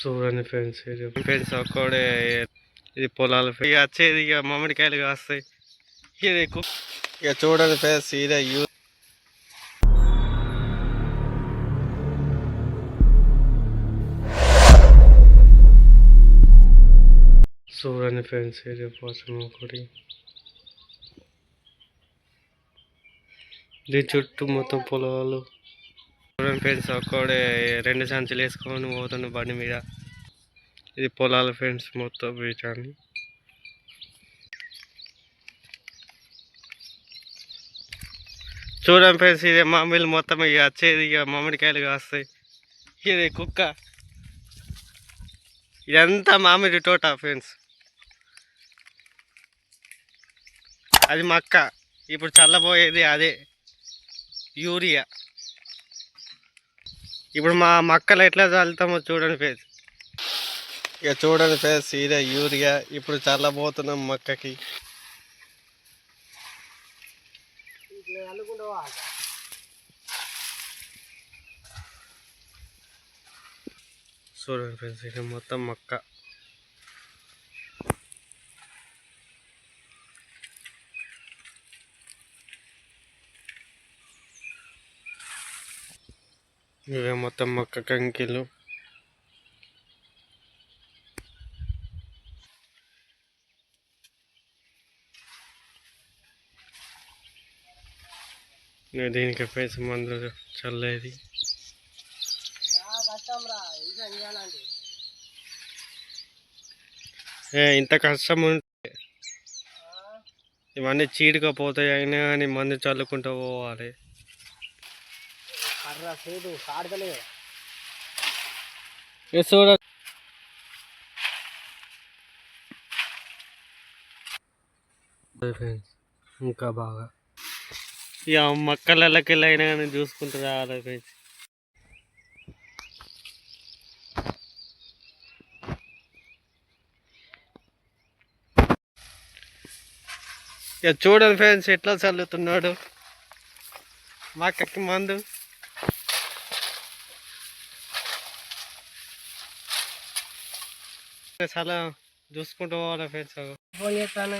చూడండి friends friends ఒక్కడే ఇది పొలాలు ఇక వచ్చేది ఇక మామిడికాయలు కాస్తాయి. ఇది ఇక చూడండి ఫ్రెండ్స్ ఇదే యూ చూడండి ఫ్రెండ్స్ ఇది పోసం ఒకటి. దీని చుట్టూ మొత్తం పొలాలు. చూడండి ఫ్రెండ్స్ ఒక్కడే రెండు సంచులు వేసుకొని పోతున్న బండి మీద. ఇది పొలాల ఫ్రెండ్స్ మొత్తం వీటాన్ని. చూడండి ఫ్రెండ్స్ ఇది మామిడి మొత్తం ఇక వచ్చేది ఇక మామిడికాయలు కాస్తాయి. ఇది కుక్క. ఇదంతా మామిడి తోట ఫ్రెండ్స్. అది మక్క. ఇప్పుడు చల్లబోయేది అదే. యూరియా. ఇప్పుడు మా మక్కలు ఎట్లా చల్లుతామో చూడండి ఫేస్ ఇక చూడండి ఫేస్ ఇదే యూరియా. ఇప్పుడు చల్లబోతున్నాం మక్కకి. చూడండి ఫ్రెండ్స్ ఇది మొత్తం మక్క. ఇవే మొత్తం మొక్క కంకిలు. ఇక దీనికి ఫేస్ మందులు చల్లేది. ఇంత కష్టం ఉంటే ఇవన్నీ చీడకపోతాయి అయినా కానీ మందు చల్లుకుంటూ పోవాలి. కర్ర సేదు చూడ ఇంకా బాగా. ఇక మక్కలకి అయినా కానీ చూసుకుంటూ రావాలి ఫ్రెండ్స్ ఇక చూడండి ఫ్రెండ్స్ ఎట్లా చల్లుతున్నాడు? మక్కకి మందు. చాలా చూసుకుంటూ పోవాలి ఫ్రెండ్స్ ఫోన్ చేస్తాను